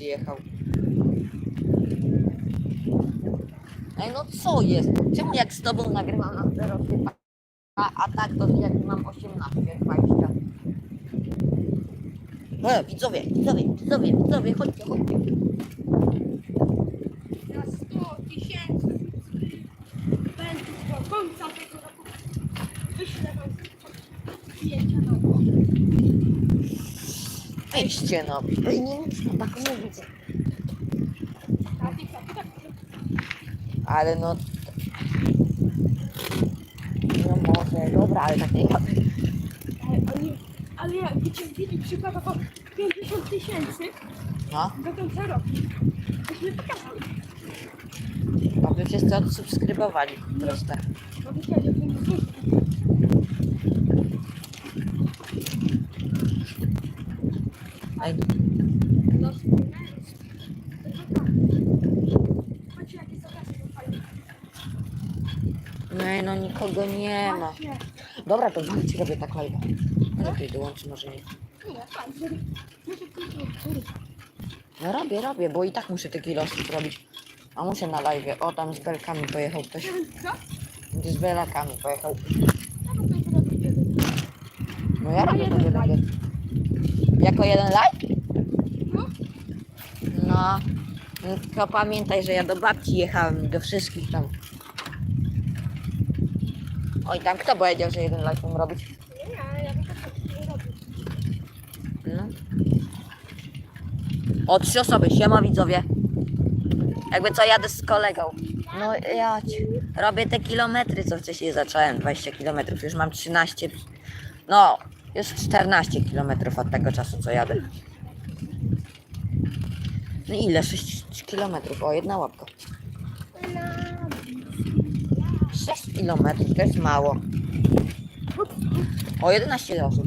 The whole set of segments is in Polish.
jechał. Ej, no co jest? Czemu jak z tobą nagrywam na zero typa, a, a tak to jak mam 18, 20. E, widzowie, widzowie, widzowie, widzowie, chodźcie, chodźcie. Na 100 tysięcy subskrybentów do końca tego roku wyślę wam zdjęcia na to. Weźcie no, nie można tak mówić. Ale no... No może, dobra, ale tak nie ale, oni, ale jak mieli przykładowo 50 tysięcy No, do końca roku, byśmy pokazali. bo wy wszyscy odsubskrybowali, proste. Bo wiecie, że to nie jest Los jakie zakazy fajne. no, no nikogo nie ma. Dobra, to walcie robię tak live. No lepiej dołączy, może nie. Nie. No robię, robię, bo i tak muszę te kilosy zrobić. A muszę na live. O, tam z belkami pojechał ktoś. Z belakami pojechał. No ja robię to jeden. Jako jeden live? No. Tylko pamiętaj, że ja do babci jechałem do wszystkich tam. Oj, tam kto powiedział, że jeden live mam robić? Nie, ale ja bym nie robił. No. O, trzy osoby, widzowie. Jakby co, jadę z kolegą. No ja robię te kilometry, co wcześniej zacząłem, 20 kilometrów. Już mam 13, no, już 14 kilometrów od tego czasu, co jadę. No ile? 6 kilometrów, o, jedna łapka. 6 kilometrów, to jest mało. O, 11 osób.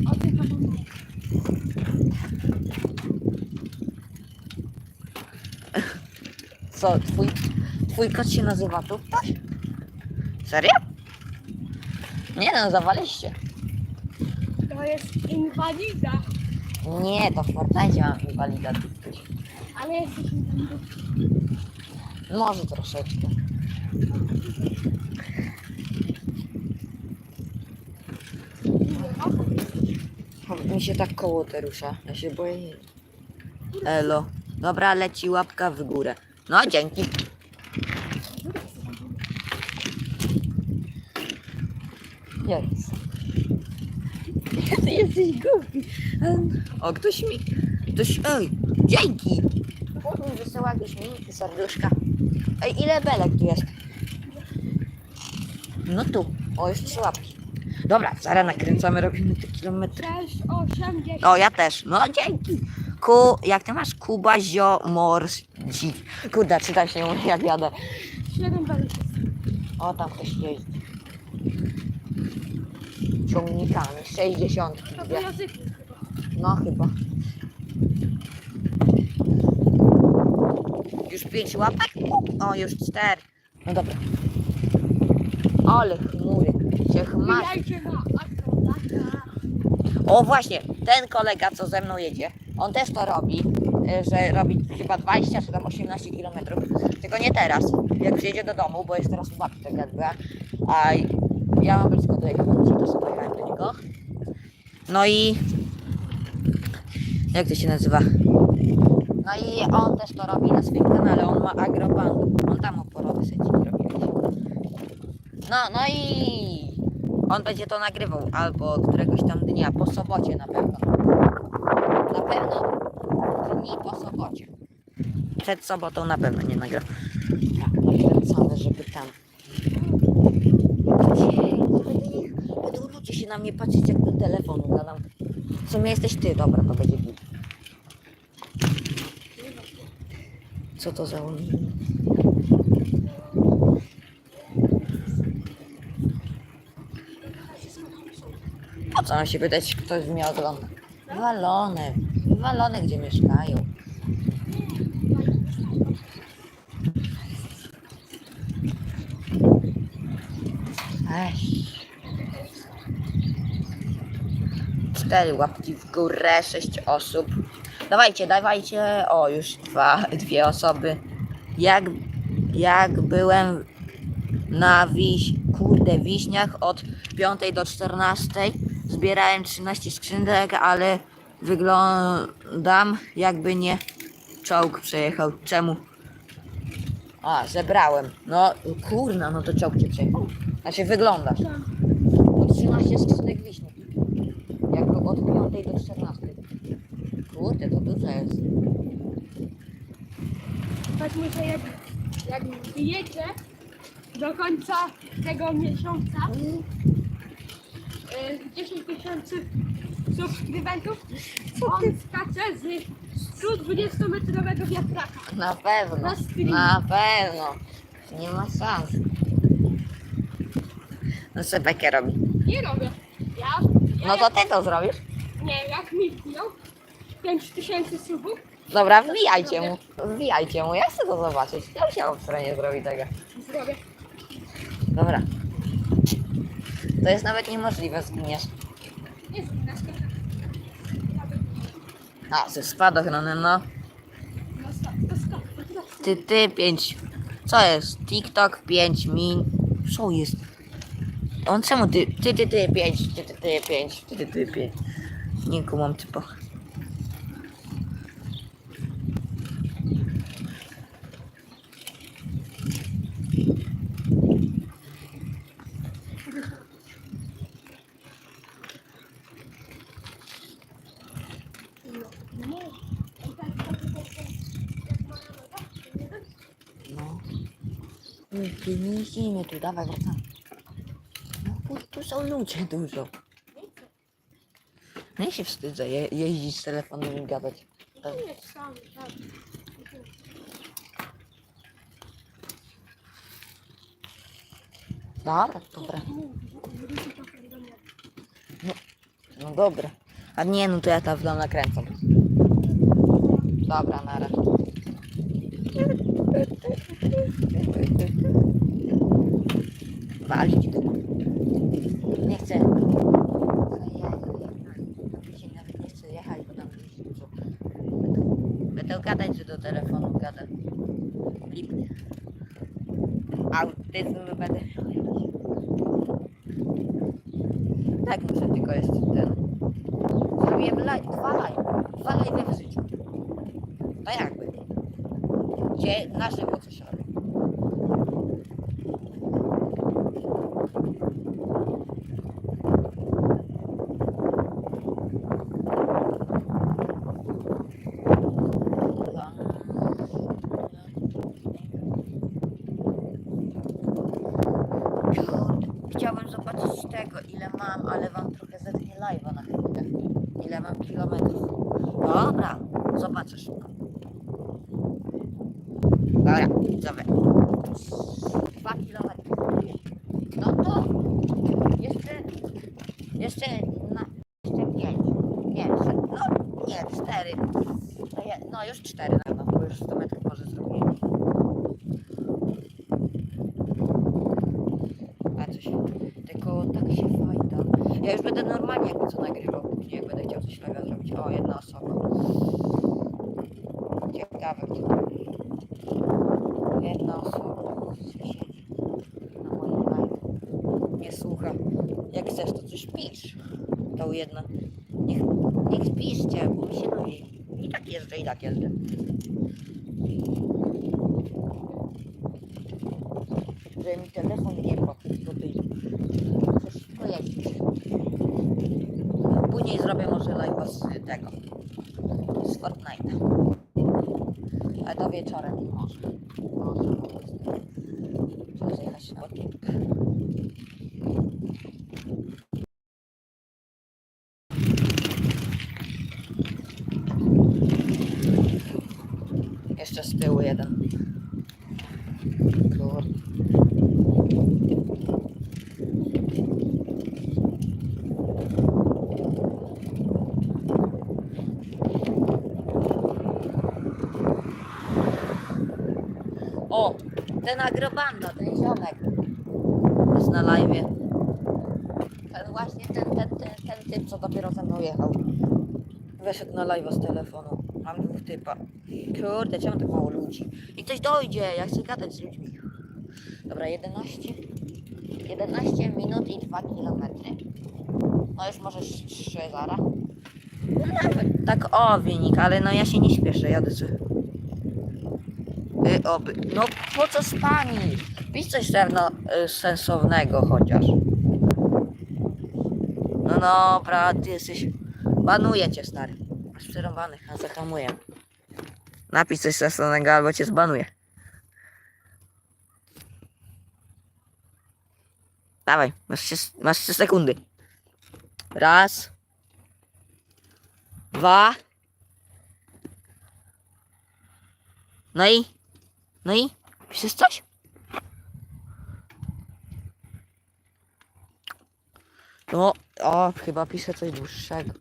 Co, twój, twój kot się nazywa tu ktoś? Serio? Nie no, zawaliście. To jest inwalida. Nie, to w Fortnite mam inwalida tu ktoś. Ale jesteś inwalidą. Może troszeczkę. Mi się tak koło te rusza. Ja się boję. Elo. Dobra, leci łapka w górę. No, dzięki. Jest. Ty jesteś głupi. O, ktoś mi... Ktoś... Ej, dzięki. Mi wysyła jakieś miniki, serduszka. Ej, ile belek tu jest? No tu. O, już trzy łapki. Dobra, zaraz nakręcamy, robimy te kilometry. 6, 8, 10. O, ja też. No, dzięki. Ku, jak ty masz? Kuba Zio Morsi. Kurde, czytam się mówi, jak jadę. 7 belek jest. O, tam ktoś jeździ. Ciągnikami, 60. To po języku chyba. No, chyba. Pięć łapek? O, już cztery. No dobra. Ale chmury. Się chmarzy. O właśnie, ten kolega, co ze mną jedzie, on też to robi, y, że robi chyba 20 czy tam 18 km. Tylko nie teraz, jak przyjedzie do domu, bo jest teraz u babci tak jakby, a ja mam blisko do jego to sobie pojechałem do niego. No i jak to się nazywa? No i on też to robi na swoim kanale, on ma agroband, on tam oporowy seciki robi. No, no i on będzie to nagrywał albo któregoś tam dnia, po sobocie na pewno. Na pewno dni po sobocie. Przed sobotą na pewno nie nagra. Tak, nakręcone, żeby tam. Ludzie się na mnie patrzeć jak do telefonu gadam. W sumie jesteś ty, dobra, to będzie git. Co to za Po co mam się pytać, ktoś mnie ogląda? Walone, walone gdzie mieszkają. Ech. Cztery łapki w górę, sześć osób. Dawajcie, dawajcie. O, już dwa, dwie osoby. Jak, jak byłem na wiś, kurde, wiśniach od 5 do 14. Zbierałem 13 skrzynek, ale wyglądam jakby nie czołg przejechał. Czemu? A, zebrałem. No, kurna, no to czołg cię przejechał. Znaczy wyglądasz. Tam. Od 13 skrzynek wiśni. Jak od 5 do 14. Kurde, to dużo jest. Że jak, jak wbijecie do końca tego miesiąca y, 10 tysięcy subskrybentów, on skacze z 120-metrowego wiatraka. Na pewno. Na streamie. Na pewno. Nie ma szans. No sobie bekę robi. Nie robię. Ja, ja No to ty to zrobisz. nie, jak mi wbiją 5 tysięcy subów, Dobra, wbijajcie mu. Wbijajcie mu. Ja chcę to zobaczyć. Ja się obstra nie zrobi tego. zrobię. Dobra. To jest nawet niemożliwe, zginiesz. Nie sklepie. A, ze spadochronem, no. No stop, no stop, no stop. Ty, ty, pięć. Co jest? TikTok, pięć min. Co jest? On czemu ty, ty, ty, ty, pięć, ty, ty, ty, pięć, ty, ty, ty, pięć. Nie kumam typo. No. Jeździmy tu, dawaj, wracamy. No, tu, tu są ludzie dużo. No ja się wstydzę je, jeździć z telefonem i gadać. Sam. Dobra, dobra. No dobra. A nie, no to ja tam w dom nakręcam. Dobra, nara. Walić. Nie chcę. Dzisiaj nawet nie chcę jechać, bo tam jest. Będę, gadać, że do telefonu gada. Lipnie. Autyzm będę miał jakiś. Tak, muszę tylko jeszcze ten. Zrobiłem live, dwa live. Dwa live w życiu. No jakby. Gdzie na żywo coś robię. Kurde, Chciałbym zobaczyć tego, ile mam, ale wam trochę zetnie live'a na chwilę. Ile mam kilometrów. Dobra, zobaczę szybko. Dobra, widzowie. Dwa kilometry. No to jeszcze, jeszcze, na, jeszcze pięć. Nie, no nie, cztery. No już cztery na pewno, bo już 100 metrów może zrobiłem. A coś, tylko tak się fajda. Ja już będę normalnie jakby co nagrywał później, jak będę chciał coś live'a zrobić. O, jedna osoba. Ciekawe gdzie. Jedna osoba siedzi na moim live. Nie słucha. Jak chcesz, to coś pisz. To jedna. Niech, niech piszcie, bo mi się nudzi. I tak jeżdżę, i tak jeżdżę. Żeby mi telefon nie padł do tyłu. Coś pojeździć. Później zrobię może live'a z tego. Z Fortnite'a. Ale to wieczorem może. Może prostu. Trzeba zjechać na odcinkę. Jeszcze z tyłu jeden. Kurde. O, ten agrobanda, ten ziomek jest na live. Ten właśnie ten, ten, ten, ten typ, co dopiero ze mną jechał. Wyszedł na live z telefonu. Mam dwóch typa. Kurde, czemu tak mało ludzi? I ktoś dojdzie, ja chcę gadać z ludźmi. Dobra, 11. 11 minut i 2 kilometry. No już może 3 zara. No nawet tak o wynik, ale no ja się nie śpieszę, jadę sobie. Y, oby. No po co spani? Pisz coś pewno y, sensownego chociaż. No dobra, ty jesteś... Banuję cię stary. Masz przerąbanych, a zahamuję. Napisz coś sensownego albo cię zbanuję. Dawaj, masz 3, masz 3 sekundy. Raz. Dwa. No i? No i? Piszesz coś? No, o, chyba piszę coś dłuższego.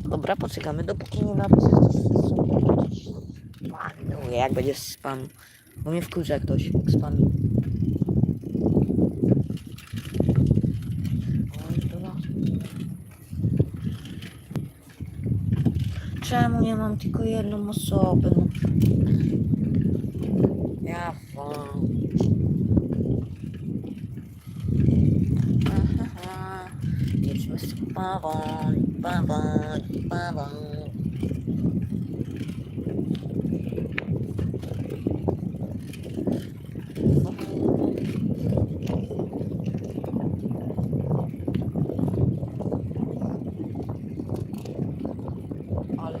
Dobra, poczekamy, dopóki nie napisze coś jak będzie spam. Bo mnie wkurza jak ktoś spam. To las. Czemu nie mam tylko jedną osobę? Ja wam. Aha, jedźmy z powoli, powoli, powoli. Ale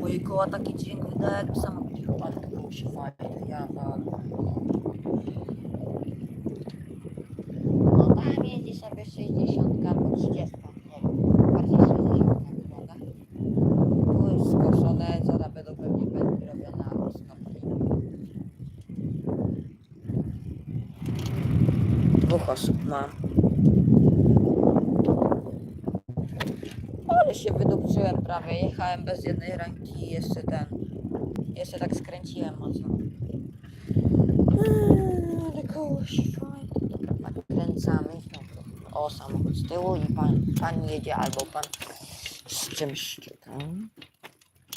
moje koła taki dźwięk wydaje jakby samochód jechał, ale to było się fajne, ja wam. No tam jeździ sobie 60 albo 30, nie wiem, bardziej 60 wygląda. Tu jest skoszone, zaraz będą pewnie będzie robione albo snopki. Dwóch osób mam. Ale się wydupczyłem prawie, jechałem bez jednej ręki i jeszcze ten, jeszcze tak skręciłem mocno. Eee, Ale koło się fajne. Dobra, nakręcamy. O, samochód z tyłu i pan, pan jedzie albo pan z czymś czekam.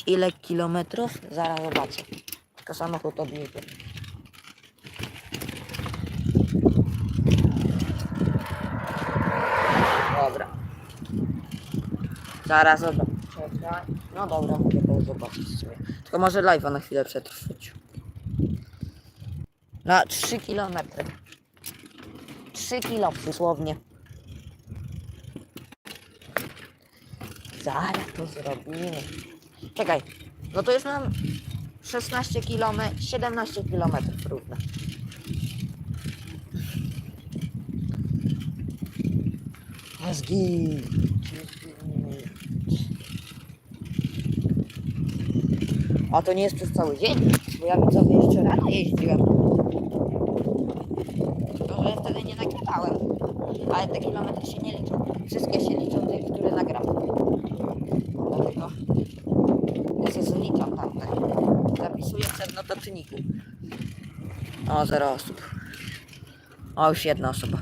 Ile kilometrów? Zaraz zobaczę. Tylko samochód odjedzie. Dobra. Zaraz zobaczę. Czekaj. No dobra, mogę to zobaczyć sobie. Tylko może live'a na chwilę przetrwać. Na 3 km. 3 kilo przysłownie. Zaraz to zrobimy. Czekaj. No to już mam 16 km, 17 km równo. Mózgi. A to nie jest przez cały dzień? Bo ja widzowie jeszcze rano jeździłem. Tylko, że wtedy nie nagrywałem. Ale te kilometry się nie liczą. Wszystkie się liczą te, które nagram. Dlatego ja się zliczam tamte. Zapisuję sobie w notatniku. O, zero osób. O, już jedna osoba.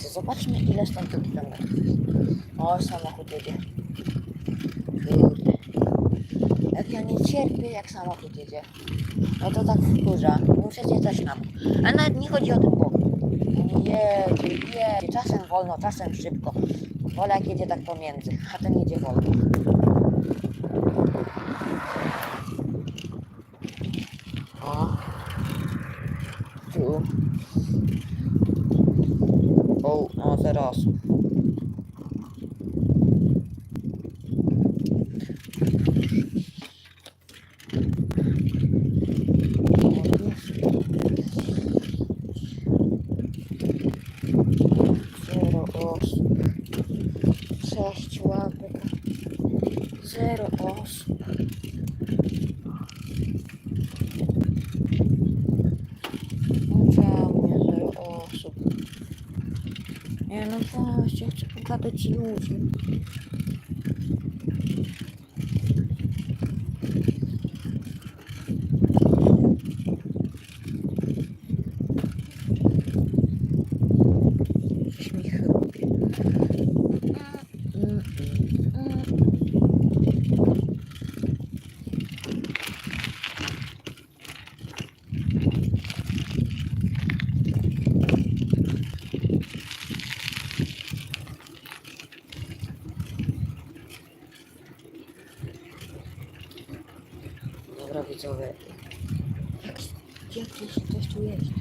To zobaczmy ile stąd do kilometrów. O, samochód jedzie. Jak ja nie cierpię, jak samochód jedzie. No to tak wkurza. Muszę cię coś nam. Ale nawet nie chodzi o ten bok. Jedzie, jedzie. Czasem wolno, czasem szybko. Wolę jak jedzie tak pomiędzy. A ten jedzie wolno. O. Tu. O, o, zero osób. Zero osób. Sześć łapek. Zero osób. No czemu nie zero osób? Nie no właśnie, chcę pogadać z ludźmi. Gdzie ktoś, ktoś tu jedzie?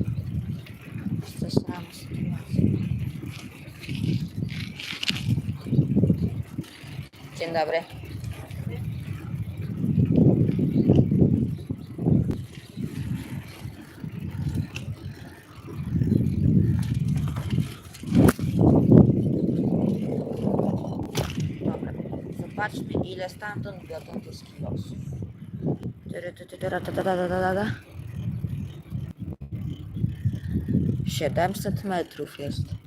Zesrana sytuacja. Dzień dobry. Zobaczmy ile stamtąd ta, ta, ta. 700 metrów jest.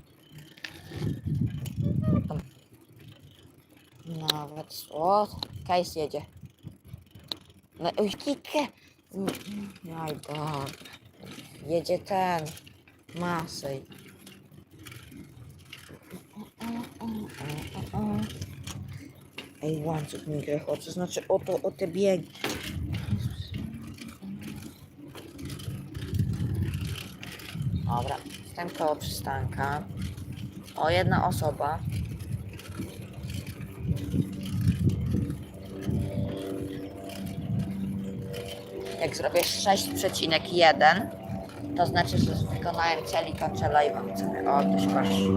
Nawet, o, Kajs jedzie. No. Oj, dobra. Jedzie ten. Masej. Ej, łańcuch mi grechot, to znaczy o to, o te biegi. Dobra, jestem koło przystanka. O, jedna osoba. Jak zrobię 6,1, to znaczy, że wykonałem cel i kończę live'a. O, ktoś patrzy.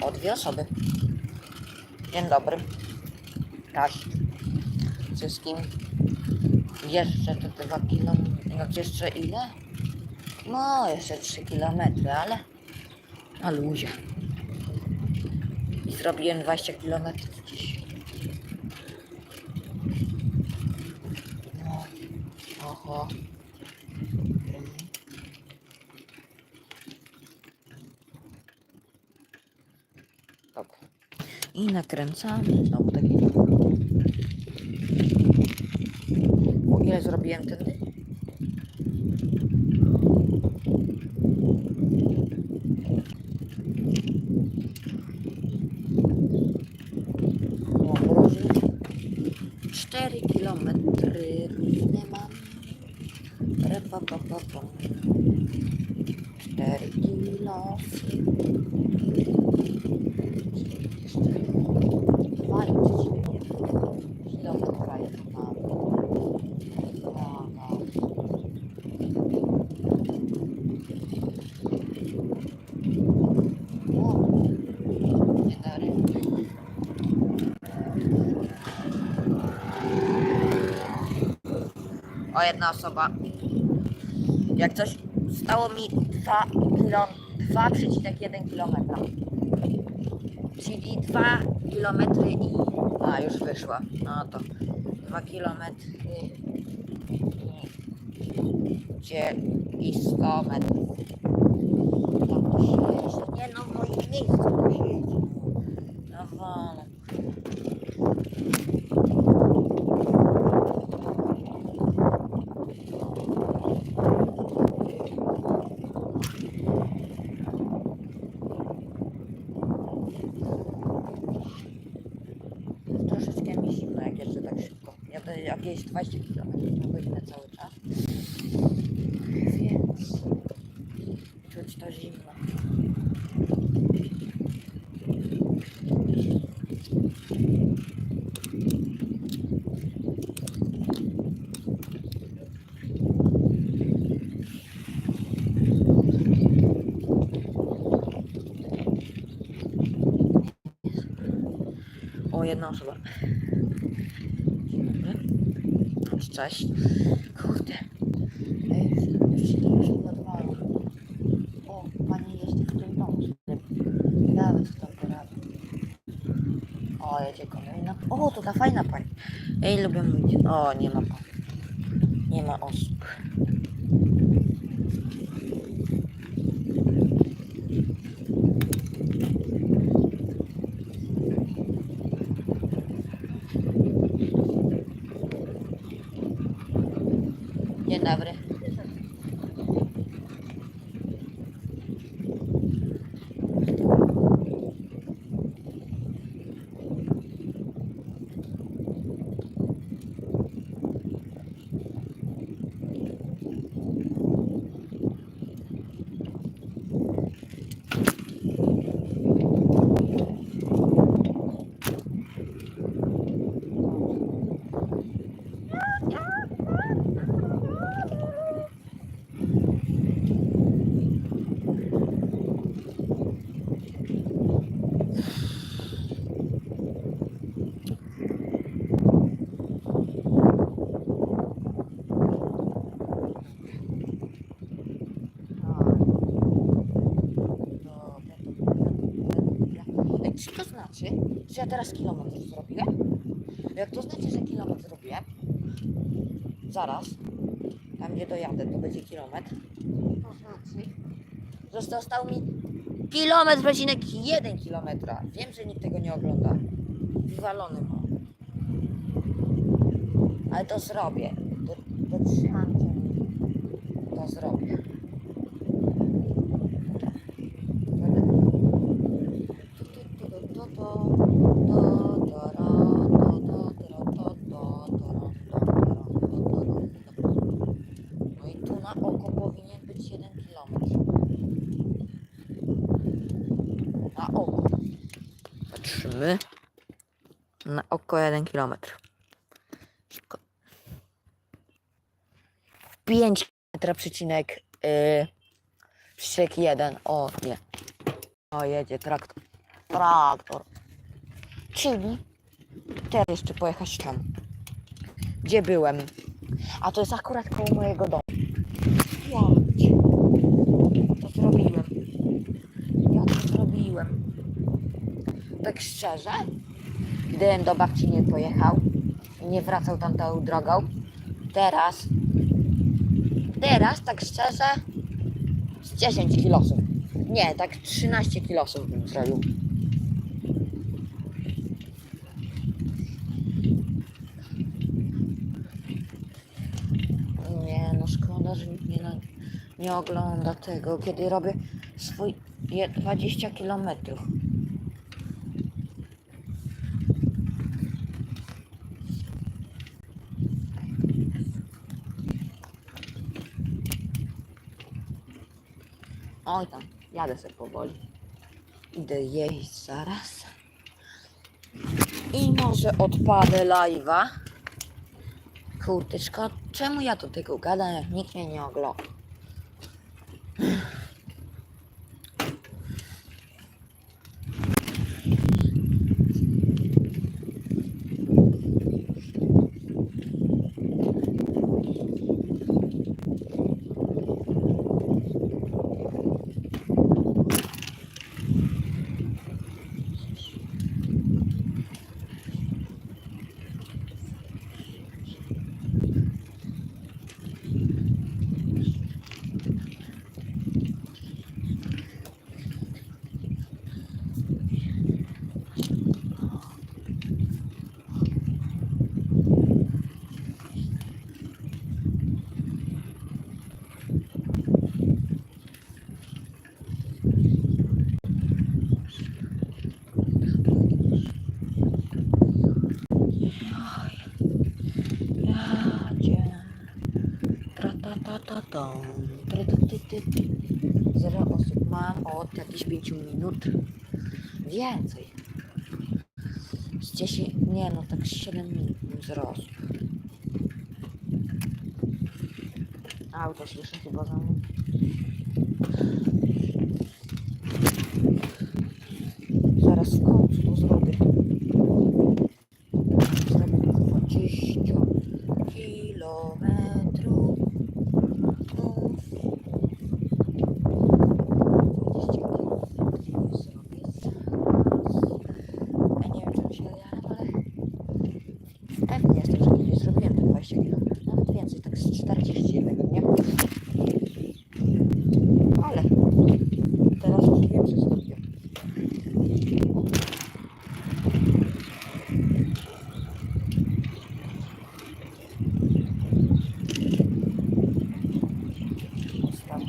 O, dwie osoby. Dzień dobry. Cześć. Wszystkim. Jeszcze to dwa kilometry. No jeszcze ile? No, jeszcze trzy kilometry, ale na luzie. I zrobiłem 20 kilometrów dziś. No. Oho. Dobra. I nakręcamy znowu taki. O ile zrobiłem wtedy? O Boże. 4 kilometry równe mam. Repa, pa, pa, pa. 4 kilo. Dwa i trzy. Kilometra jest mało. No, no. O, dzień dobry. O, jedna osoba. Jak coś stało mi 2 kilo, 2,1 kilometra. Czyli 2 kilometry i... A, już wyszła. No to 2 kilometry i... Gdzie i 100 metrów. Tam się jeździ. Nie no, w moim miejscu to się jeździ. No wolno. Troszeczkę mi zimno, jak jeszcze tak szybko. Ja to jakieś 20 km na godzinę cały czas. Więc czuć to zimno. Jedna osoba. Dzień dobry. Cześć. Kurde. Ej, już się już ładowała. O, pani jest w tym domu. Nawet w tą poradę. O, jedzie kolejna. O, to ta fajna pani. Ej, lubię mówić. O, nie ma pani. Nie ma osób. Dzień dobry. Czy ja teraz kilometr zrobiłem? Jak to znaczy, że kilometr zrobiłem? Zaraz. Tam gdzie dojadę, to będzie kilometr. To znaczy, że został mi kilometr, przecinek jeden kilometra. Wiem, że nikt tego nie ogląda. Wywalony mam. Ale to zrobię. To, się. To zrobię. 1 km. Szybko. 5 km przecinek, yy, przecinek 1. O nie. O jedzie traktor. Traktor. Czyli teraz jeszcze pojechać tam. Gdzie byłem? A to jest akurat koło mojego domu. Ja to zrobiłem. Ja to zrobiłem. Tak szczerze, gdybym do babci nie pojechał nie wracał tamtą drogą, teraz, teraz tak szczerze, z 10 kilosów. Nie, tak 13 kilosów bym zrobił. Nie, no szkoda, że nikt nie, nie ogląda tego, kiedy robię swój je- 20 kilometrów. Oj tam, jadę sobie powoli. Idę jeść zaraz. I może odpadę live'a. Kurtyczko, czemu ja do tego gadam, jak nikt mnie nie ogląda? Jadzie. Tra ta ta ta ta. Tra ta ty ty ty. Zero osób mam od jakichś 5 minut. Więcej. Z 10, nie no, tak z 7 minut mam zero osób. Auto słyszę chyba za mną. Zaraz w końcu to zrobię. Zrobię 20 kilometrów. Uf. 20 kilometrów zrobię zaraz. Ja nie wiem, czym się jaram, ale pewnie jestem, że kiedyś zrobiłem te 20 kilometrów. Nawet więcej, tak z 40 jednego dnia. Ale teraz już wiem, że zrobię. Ustawię.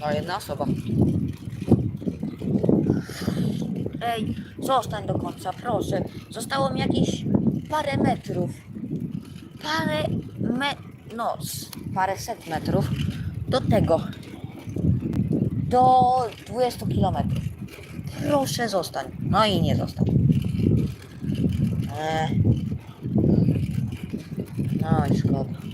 No, jedna osoba. Ej, zostań do końca, proszę. Zostało mi jakieś parę metrów. Parę me... no, z parę set metrów do tego. Do 20 kilometrów. Proszę zostań. No i nie zostań. Eee. No i szkoda.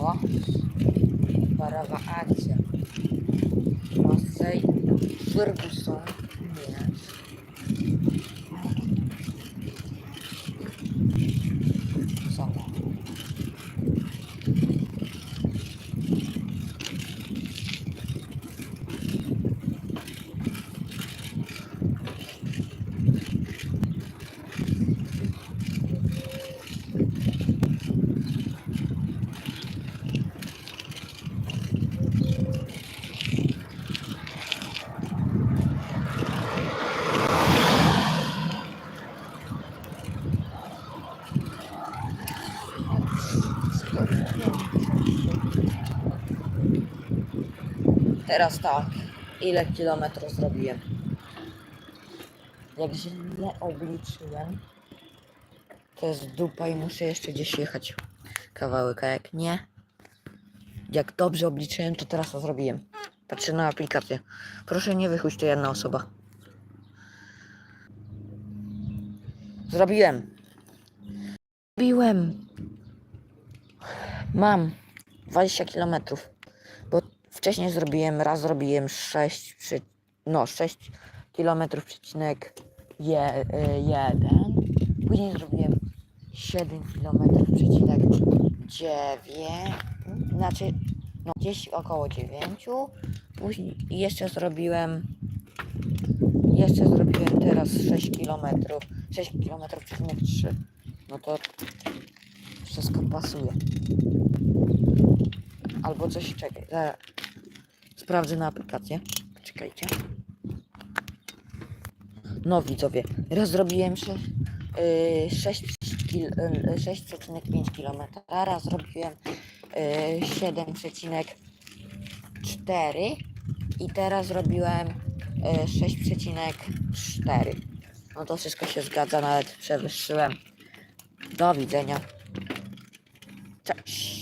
Oho. Parowa akcja. Massey Ferguson. Nie. Co? Teraz tak. Ile kilometrów zrobiłem? Jak źle obliczyłem, to jest dupa i muszę jeszcze gdzieś jechać kawałek, a jak nie, jak dobrze obliczyłem, to teraz to zrobiłem. Patrzę na aplikację. Proszę nie wychódź, to jedna osoba. Zrobiłem. Zrobiłem. Mam 20 kilometrów. Wcześniej zrobiłem, raz zrobiłem 6, przy, no 6 kilometrów przecinek je, y, jeden. Później zrobiłem 7 kilometrów przecinek 9. Znaczy, no gdzieś około 9. Później jeszcze zrobiłem jeszcze zrobiłem teraz 6 kilometrów. 6 kilometrów przecinek 3. No to wszystko pasuje. Albo coś czekaj. Sprawdzę na aplikację. Czekajcie. No widzowie, raz zrobiłem 6, 6, kil, yy, 6,5 km, raz zrobiłem yy, 7,4 i teraz zrobiłem yy, 6,4. No to wszystko się zgadza, nawet przewyższyłem. Do widzenia. Cześć.